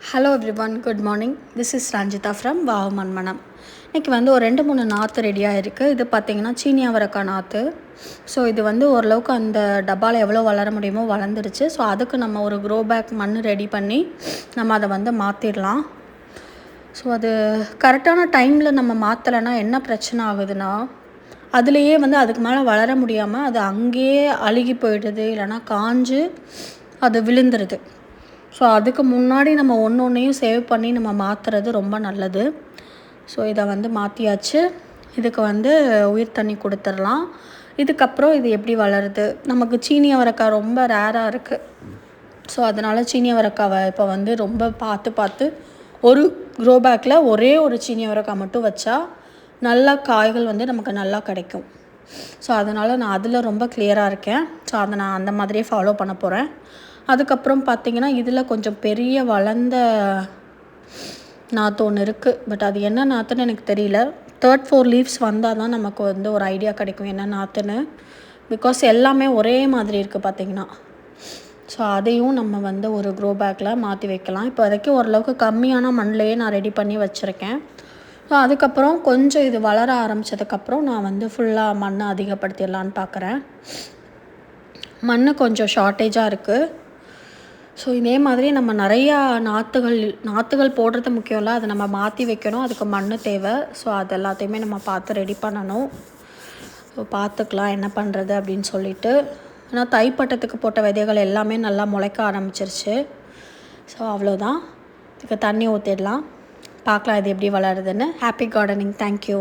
Hello everyone good morning this is Ranjitha from wow மன்மனம் இன்றைக்கி வந்து ஒரு ரெண்டு மூணு நாற்று ரெடியாக இருக்குது இது பார்த்திங்கன்னா சீனி அவரக்காய் நாற்று ஸோ இது வந்து ஓரளவுக்கு அந்த டப்பாவில் எவ்வளோ வளர முடியுமோ வளர்ந்துருச்சு. ஸோ அதுக்கு நம்ம ஒரு க்ரோ பேக் மண் ரெடி பண்ணி நம்ம அதை வந்து மாற்றிடலாம் ஸோ அது கரெக்டான டைமில் நம்ம மாற்றலைன்னா என்ன பிரச்சனை ஆகுதுன்னா அதுலேயே வந்து அதுக்கு மேலே வளர முடியாமல் அது அங்கேயே அழுகி போயிடுது. இல்லைன்னா காஞ்சு அது விழுந்துருது. ஸோ அதுக்கு முன்னாடி நம்ம ஒன்று ஒன்றையும் சேவ் பண்ணி நம்ம மாற்றுறது ரொம்ப நல்லது. ஸோ இதை வந்து மாற்றியாச்சு இதுக்கு வந்து உயிர் தண்ணி கொடுத்துடலாம். இதுக்கப்புறம் இது எப்படி வளருது? நமக்கு சீனி அவரைக்காய் ரொம்ப ரேராக இருக்குது ஸோ அதனால் சீனி அவரைக்காவை இப்போ வந்து ரொம்ப பார்த்து பார்த்து ஒரு க்ரோ பேக்கில் ஒரே ஒரு சீனி அவரைக்காய் மட்டும் வச்சா நல்லா காய்கள் வந்து நமக்கு நல்லா கிடைக்கும். ஸோ அதனால் நான் அதில் ரொம்ப கிளியராக இருக்கேன். ஸோ அதை நான் அந்த மாதிரியே ஃபாலோ பண்ண போகிறேன் அதுக்கப்புறம் பார்த்திங்கன்னா இதில் கொஞ்சம் பெரிய வளர்ந்த நாற்று ஒன்று இருக்குது பட் அது என்ன நாற்றுன்னு எனக்கு தெரியல. தேர்ட் ஃபோர் லீவ்ஸ் வந்தால் தான் நமக்கு வந்து ஒரு ஐடியா கிடைக்கும் என்ன நாற்றுன்னு பிகாஸ் எல்லாமே ஒரே மாதிரி இருக்குது பார்த்திங்கன்னா. ஸோ அதையும் நம்ம வந்து ஒரு க்ரோ பேக்கில் மாற்றி வைக்கலாம். இப்போ வரைக்கும் ஓரளவுக்கு கம்மியான மண்ணிலையே நான் ரெடி பண்ணி வச்சுருக்கேன். ஸோ அதுக்கப்புறம் கொஞ்சம் இது வளர ஆரம்பித்ததுக்கப்புறம் நான் வந்து ஃபுல்லாக மண்ணை அதிகப்படுத்திடலான்னு பார்க்குறேன். மண் கொஞ்சம் ஷார்ட்டேஜாக இருக்குது ஸோ இதே மாதிரி நம்ம நிறையா நாற்றுகள் நாற்றுகள் போடுறது முக்கியம் இல்லை அதை நம்ம மாற்றி வைக்கணும். அதுக்கு மண் தேவை. ஸோ அது எல்லாத்தையுமே நம்ம பார்த்து ரெடி பண்ணணும். ஸோ பார்த்துக்கலாம். என்ன பண்ணுறது அப்படின்னு சொல்லிட்டு. ஏன்னா தைப்பட்டத்துக்கு போட்ட விதைகள் எல்லாமே நல்லா முளைக்க ஆரம்பிச்சிருச்சு. ஸோ அவ்வளோதான். இதுக்கு தண்ணி ஊற்றிடலாம் பார்க்கலாம் இது எப்படி வளருதுன்னு. Happy gardening thank you